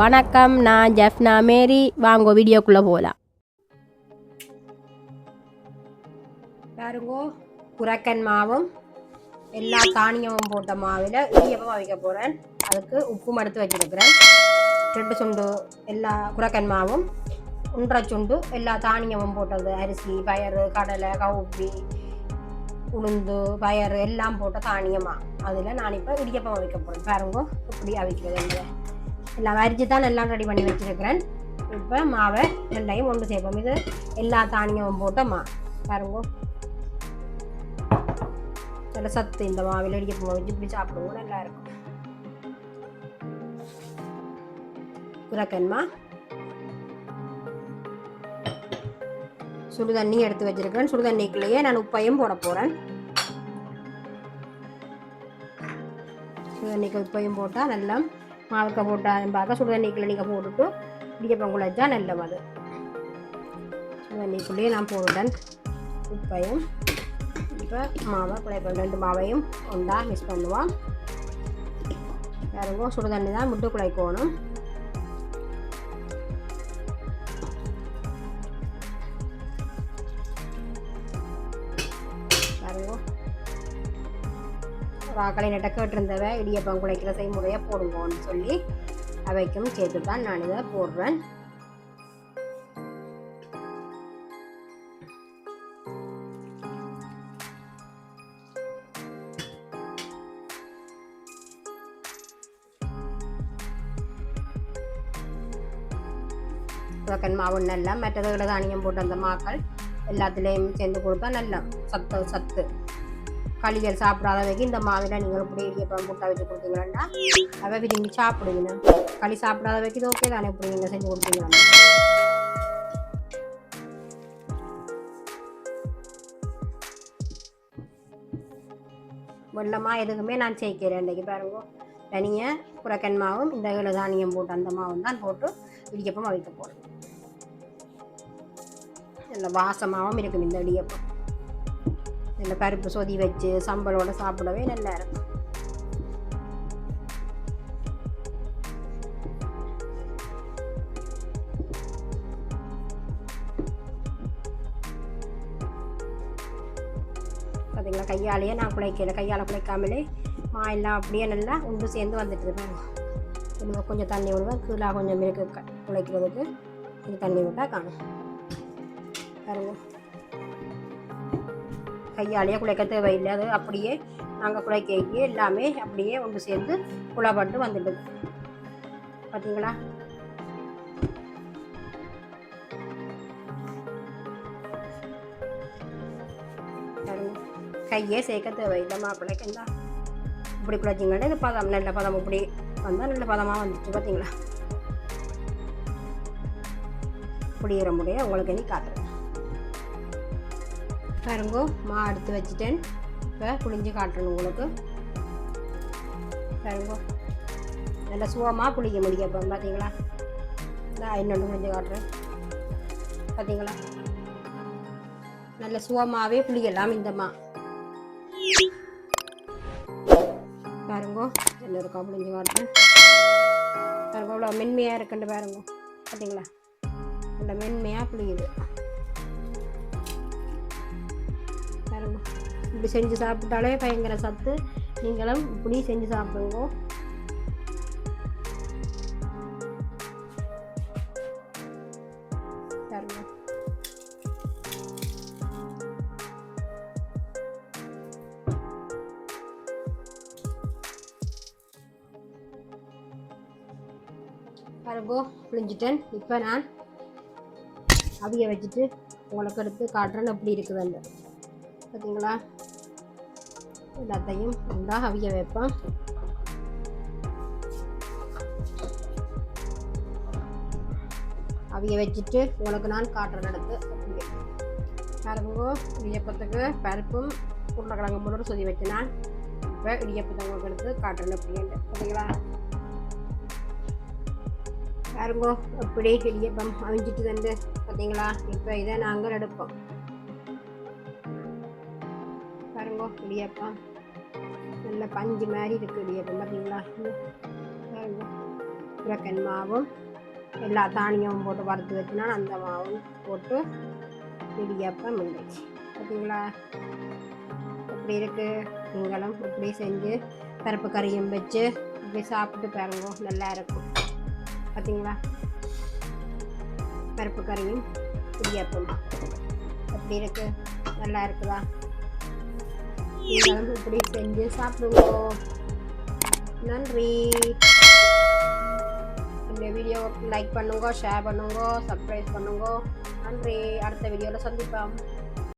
வணக்கம் நான் ஜெஃப்னா மேரி. வாங்க வீடியோக்குள்ளே போகலாம் பாருங்கோ குரக்கன் மாவும் எல்லா தானியமும் போட்ட மாவில் இடியப்பம் வைக்க போகிறேன் அதுக்கு உப்பும் எடுத்து வச்சுருக்கிறேன். ரெண்டு சுண்டு எல்லா குரக்கன் மாவும் ஒன்றரை சுண்டு எல்லா தானியமும் போட்டது. அரிசி பயறு கடலை கவுப்பி உளுந்து பயறு எல்லாம் போட்ட தானியமாக அதில் நான் இப்போ இடியப்பம் வைக்க போகிறேன் பாருங்க இப்படி அவிக்கிறது எல்லாம் வரிஞ்சு தான் எல்லாம் ரெடி பண்ணி வச்சிருக்கிறேன். இப்போ மாவை ரெண்டையும் ஒன்று சேர்ப்போம். இது எல்லா தானியமும் போட்ட மா. பாருங்க. நல்ல சத்து இந்த மாவில் அடிக்க வச்சு இப்படி சாப்பிடுவோம் நல்லா இருக்கும். குரக்கன்மா சுடு தண்ணி எடுத்து வச்சிருக்கிறேன். சுடு தண்ணிக்குள்ளேயே நான் உப்பையும் போட போகிறேன் சுடு தண்ணிக்கு உப்பையும் போட்டால் நல்லா மாவுக்க போட்டாலும் பார்க்க சுடு தண்ணிக்குள்ளே நீங்கள் போட்டுட்டு இடியப்பம் குழச்சா நல்ல அது. சுடு தண்ணிக்குள்ளேயே நான் போட்டுட்டேன். உப்பையும் இப்போ மாவை குழைப்பேன் ரெண்டு மாவையும் ஒன்றா மிக்ஸ் பண்ணுவோம். வேறுங்கோ சுடு தண்ணி தான் முட்டு குழைக்கணும் பாருங்க ராக்களை நட்ட கேட்டிருந்தவ இடியப்பம் குழைக்கிற செய்முறையை போடுங்கன்னு சொல்லி அவைக்கும் சேர்த்து தான் நான் இதை போடுறேன். குழக்கன் மாவு நல்லா மற்றது தானியம் போட்டு அந்த மாக்கள் எல்லாத்துலேயும் சேர்ந்து கொடுத்தா நல்லா சத்து சத்து. களிகள் சாப்பிடாதவைக்கு இந்த மாவில் நீங்கள் இப்படி இடியப்பம் முட்டை வச்சு கொடுத்தீங்கன்னா அவை விரும்பி சாப்பிடுவீங்க களி சாப்பிடாதவைக்கு இது ஓகே தானே இப்படி நீங்கள் செஞ்சு கொடுத்தீங்கன்னா வெள்ளமாக எதுக்குமே நான் சேர்க்கிறேன் இன்றைக்கி பாருங்க. தனியை புறக்கன் மாவும் இந்த இல தானியம் போட்டு அந்த மாவும் தான் போட்டு இடியப்பம் அவிக்க போகிறேன் நல்ல வாசமாகவும் இருக்கும் இந்த இடியப்பம். இந்த பருப்பு சொதி வச்சு சம்பளோடு சாப்பிடவே நல்லா இருக்கும். பார்த்தீங்களா கையாலேயே நான் குழைக்கல கையால் குழைக்காமலே மா எல்லாம் அப்படியே நல்லா உண்டு சேர்ந்து வந்துட்டு இருப்பாங்க கொஞ்சம் தண்ணி விடுவேன். கீழே கொஞ்சம் மிளகு குழைக்கிறதுக்கு கொஞ்சம் தண்ணி விட்டால் காணும். பாருங்கள் கையாலேயே குழைக்க தேவையில்லை அது அப்படியே நாங்கள் குழைக்க எல்லாமே அப்படியே ஒன்று சேர்ந்து குழப்பட்டு வந்துடுது பார்த்தீங்களா கையே சேர்க்க தேவையில்லை மாப்பிள்ளைக்கு. இருந்தா இப்படி குழைச்சிங்கன்னா இது பதம் நல்ல பதம் இப்படி வந்தால் நல்ல பதமாக வந்துச்சு பார்த்தீங்களா புளியிற முடிய உங்களுக்கு நீ காட்டுறேன் பாருங்கோ மா எடுத்து வச்சுட்டேன். இப்போ புளிஞ்சு காட்டணும் உங்களுக்கு. பாருங்கோ நல்லா சுவமாக புளிக்க முடியும் இப்போ பார்த்தீங்களா நான் இன்னொன்று புளிஞ்சு காட்டுறேன். பார்த்தீங்களா நல்ல சுவமாகவே புளிக்கலாம் இந்த மா. பாருங்கோ என்ன இருக்கா புளிஞ்சு காட்டுறேன். பாருங்க அவ்வளோ மென்மையாக இருக்குன்னு பாருங்க. பார்த்தீங்களா நல்லா மென்மையாக புளியுது இப்படி செஞ்சு சாப்பிட்டாலே பயங்கர சத்து. நீங்களும் இப்படி செஞ்சு சாப்பிடுங்க. பாருங்கோ. புளிஞ்சிட்டேன் இப்போ நான் அவிய வச்சுட்டு உங்களுக்கு எடுத்து காட்டுறேன் எப்படி இருக்குதுன்னு. பார்த்தீங்களா எல்லாத்தையும் நல்லா அவிய வைப்பேன் அவிய வச்சுட்டு உனக்கு நான் காட்டுறேன் எடுத்து அப்படியே. இடியப்பத்துக்கு பருப்பும் உருளைக்கிழங்கு முழுவதும் சொதி வச்சு நான் இப்போ இடியப்பத்தை உங்களுக்கு எடுத்து காட்டுறேன் அப்படின்ட்டு. சரிங்களா? பாருங்கோ எப்படி இடியப்பம் அவிஞ்சிட்டு வந்து பார்த்தீங்களா? இப்போ இதை நாங்கள் எடுப்போம். பாருங்கோ இடியப்பம் நல்ல பஞ்சு மாதிரி இருக்குது இடியப்பம் பார்த்தீங்களா? இது பாருங்க மாவும் எல்லா தானியமும் போட்டு வறுத்து வச்சுனா அந்த மாவும் போட்டு இடியாப்பம் இருந்துச்சு பார்த்தீங்களா? இப்படி இருக்கு? நீங்களும் இப்படி செஞ்சு பருப்பு கறியும் வச்சு இப்படி சாப்பிட்டு பாருங்க நல்லா இருக்கும். பார்த்தீங்களா? பருப்பு கறியும் இடியாப்பம். அப்படி இருக்கு? நல்லா இருக்குதா? நீங்களும் இப்படி செஞ்சு சாப்பிடுங்க நன்றி. இந்த வீடியோ லைக் பண்ணுங்க ஷேர் பண்ணுங்க சப்ஸ்கிரைப் பண்ணுங்க. நன்றி. அடுத்த வீடியோவில் சந்திப்போம்.